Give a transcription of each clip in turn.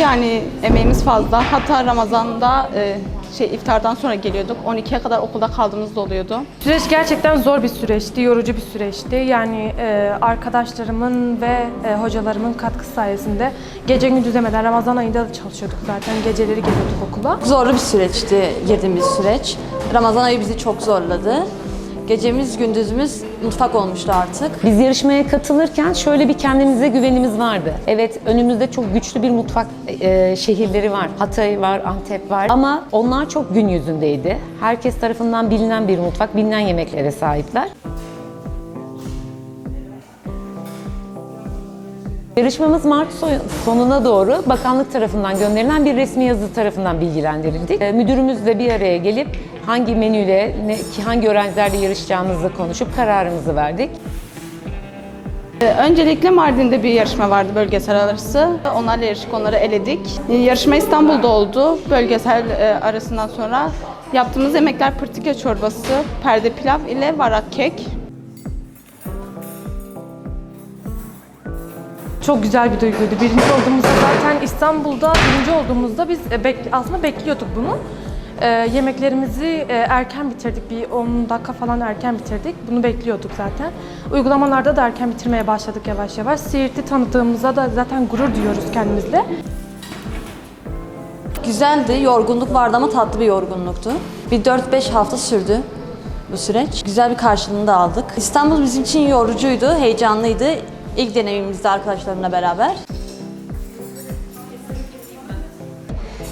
yani emeğimiz fazla. Hatta Ramazan'da e, şey iftardan sonra geliyorduk. 12'ye kadar okulda kaldığımız da oluyordu. Süreç gerçekten zor bir süreçti, yorucu bir süreçti. Yani e, arkadaşlarımın ve e, hocalarımın katkısı sayesinde gece gündüz demeden Ramazan ayında da çalışıyorduk zaten. Geceleri geliyorduk okula. Zorlu bir süreçti girdiğimiz süreç. Ramazan ayı bizi çok zorladı. Gecemiz gündüzümüz mutfak olmuştu artık. Biz yarışmaya katılırken şöyle bir kendimize güvenimiz vardı. Evet önümüzde çok güçlü bir mutfak e, şehirleri var. Hatay var, Antep var. Ama onlar çok gün yüzündeydi. Herkes tarafından bilinen bir mutfak, bilinen yemeklere sahipler. Yarışmamız Mart so- sonuna doğru bakanlık tarafından gönderilen bir resmi yazı tarafından bilgilendirildik. E, Müdürümüzle bir araya gelip hangi menüyle, hangi öğrencilerle yarışacağımızı konuşup kararımızı verdik. E, Öncelikle Mardin'de bir yarışma vardı bölgesel arası. Onlarla yarışık onları eledik. E, Yarışma İstanbul'da oldu. Bölgesel e, arasından sonra yaptığımız yemekler pırtike çorbası, perde pilav ile varak kek. Çok güzel bir duyguydu. Birinci olduğumuzda zaten İstanbul'da birinci olduğumuzda biz e, aslında bekliyorduk bunu. E, yemeklerimizi e, erken bitirdik. Bir 10 dakika falan erken bitirdik. Bunu bekliyorduk zaten. Uygulamalarda da erken bitirmeye başladık yavaş yavaş. Siirt'i tanıdığımızda da zaten gurur duyuyoruz kendimizle. Güzeldi, yorgunluk vardı ama tatlı bir yorgunluktu. Bir 4-5 hafta sürdü bu süreç. Güzel bir karşılığını da aldık. İstanbul bizim için yorucuydu, heyecanlıydı. İlk deneyimimizdi arkadaşlarımla beraber.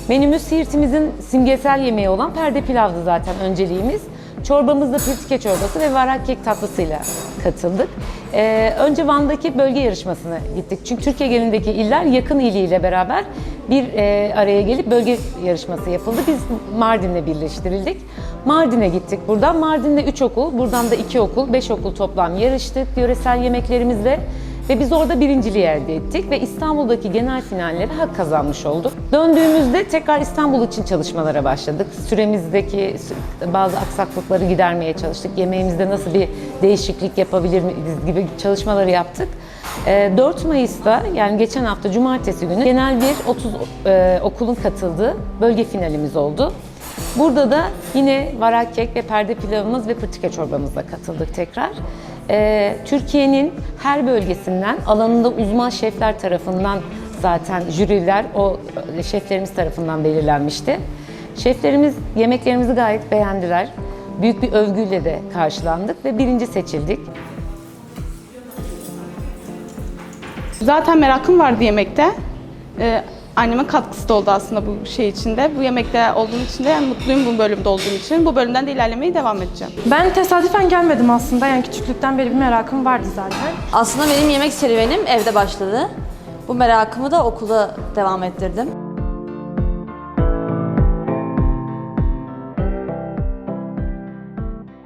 Menümüz Siirt'imizin simgesel yemeği olan perde pilavdı zaten önceliğimiz. Çorbamızda pirtike çorbası ve varak kek tatlısıyla katıldık. Ee, önce Van'daki bölge yarışmasına gittik. Çünkü Türkiye genelindeki iller yakın iliyle beraber bir e, araya gelip bölge yarışması yapıldı. Biz Mardin'le birleştirildik. Mardin'e gittik buradan. Mardin'de 3 okul, buradan da 2 okul, 5 okul toplam yarıştık yöresel yemeklerimizle. Ve biz orada birinciliği elde ettik ve İstanbul'daki genel finallere hak kazanmış olduk. Döndüğümüzde tekrar İstanbul için çalışmalara başladık. Süremizdeki bazı aksaklıkları gidermeye çalıştık. Yemeğimizde nasıl bir değişiklik yapabilir miyiz gibi çalışmaları yaptık. Ee, 4 Mayıs'ta yani geçen hafta cumartesi günü genel bir 30 e, okulun katıldığı bölge finalimiz oldu. Burada da yine varak kek ve perde pilavımız ve pırtike çorbamızla katıldık tekrar. Ee, Türkiye'nin her bölgesinden alanında uzman şefler tarafından zaten jüriler o e, şeflerimiz tarafından belirlenmişti. Şeflerimiz yemeklerimizi gayet beğendiler. Büyük bir övgüyle de karşılandık ve birinci seçildik. Zaten merakım vardı yemekte. E, annemin katkısı da oldu aslında bu şey içinde. Bu yemekte olduğum için de yani mutluyum bu bölümde olduğum için. Bu bölümden de ilerlemeye devam edeceğim. Ben tesadüfen gelmedim aslında. Yani küçüklükten beri bir merakım vardı zaten. Aslında benim yemek serüvenim evde başladı. Bu merakımı da okula devam ettirdim.